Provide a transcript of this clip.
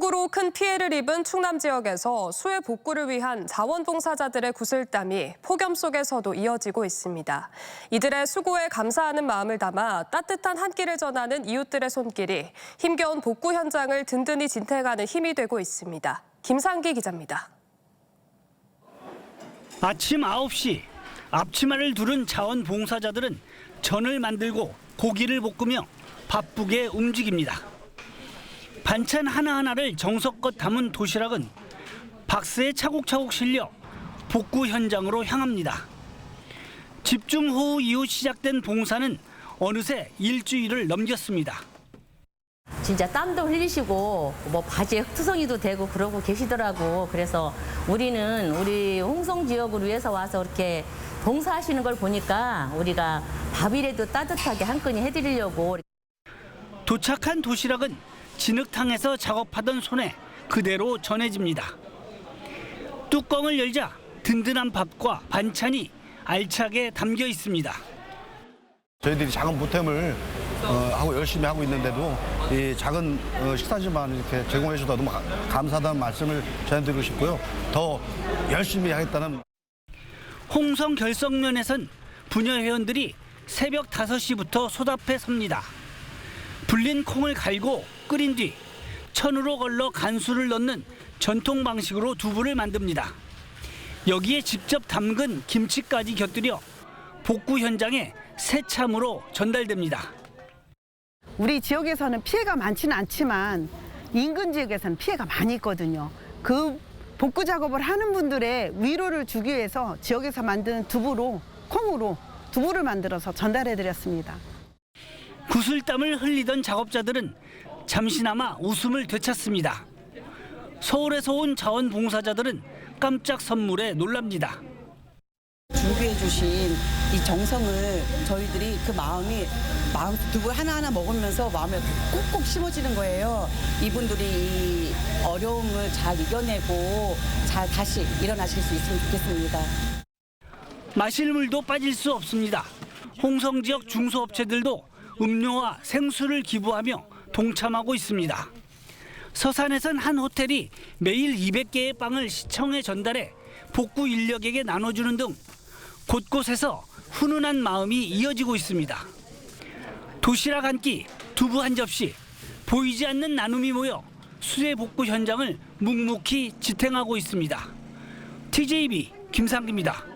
폭우로 큰 피해를 입은 충남 지역에서 수해 복구를 위한 자원봉사자들의 구슬땀이 폭염 속에서도 이어지고 있습니다. 이들의 수고에 감사하는 마음을 담아 따뜻한 한 끼를 전하는 이웃들의 손길이 힘겨운 복구 현장을 든든히 진퇴하는 힘이 되고 있습니다. 김상기 기자입니다. 아침 9시 앞치마를 두른 자원봉사자들은 전을 만들고 고기를 볶으며 바쁘게 움직입니다. 반찬 하나하나를 정성껏 담은 도시락은 박스에 차곡차곡 실려 복구 현장으로 향합니다. 집중 호우 이후 시작된 봉사는 어느새 일주일을 넘겼습니다. 진짜 땀도 흘리시고 뭐 바지에 흙투성이도 되고 그러고 계시더라고. 그래서 우리는 우리 홍성 지역을 위해서 와서 이렇게 봉사하시는 걸 보니까 우리가 밥이라도 따뜻하게 한 끈이 해드리려고 도착한 도시락은 진흙탕에서 작업하던 손에 그대로 전해집니다. 뚜껑을 열자 든든한 밥과 반찬이 알차게 담겨 있습니다. 저희들이 작은 보탬을 어, 하고 열심히 하고 있는데도 이 작은 어, 식사지만 이렇게 제공해 주셔서 너무 가- 감사하다는 말씀을 전해드리고 싶고요. 더 열심히 하겠다는 홍성 결성면에선 부녀 회원들이 새벽 5시부터 소답해 섭니다. 불린 콩을 갈고 끓인 뒤 천으로 걸러 간수를 넣는 전통 방식으로 두부를 만듭니다. 여기에 직접 담근 김치까지 곁들여 복구 현장에 새참으로 전달됩니다. 우리 지역에서는 피해가 많지는 않지만 인근 지역에서는 피해가 많이 있거든요. 그 복구 작업을 하는 분들의 위로를 주기 위해서 지역에서 만드는 두부로 콩으로 두부를 만들어서 전달해 드렸습니다. 구슬땀을 흘리던 작업자들은 잠시나마 웃음을 되찾습니다. 서울에서 온 자원봉사자들은 깜짝 선물에 놀랍니다. 준비해 주신 이 정성을 저희들이 그 마음이 마음 두부 하나하나 먹으면서 마음에 꾹꾹 심어지는 거예요. 이분들이 이 어려움을 잘 이겨내고 잘 다시 일어나실 수 있으면 좋겠습니다. 마실 물도 빠질 수 없습니다. 홍성 지역 중소업체들도 음료와 생수를 기부하며 동참하고 있습니다. 서산에선 한 호텔이 매일 200개의 빵을 시청에 전달해 복구 인력에게 나눠주는 등 곳곳에서 훈훈한 마음이 이어지고 있습니다. 도시락 한 끼, 두부 한 접시, 보이지 않는 나눔이 모여 수해 복구 현장을 묵묵히 지탱하고 있습니다. TJB 김상기입니다.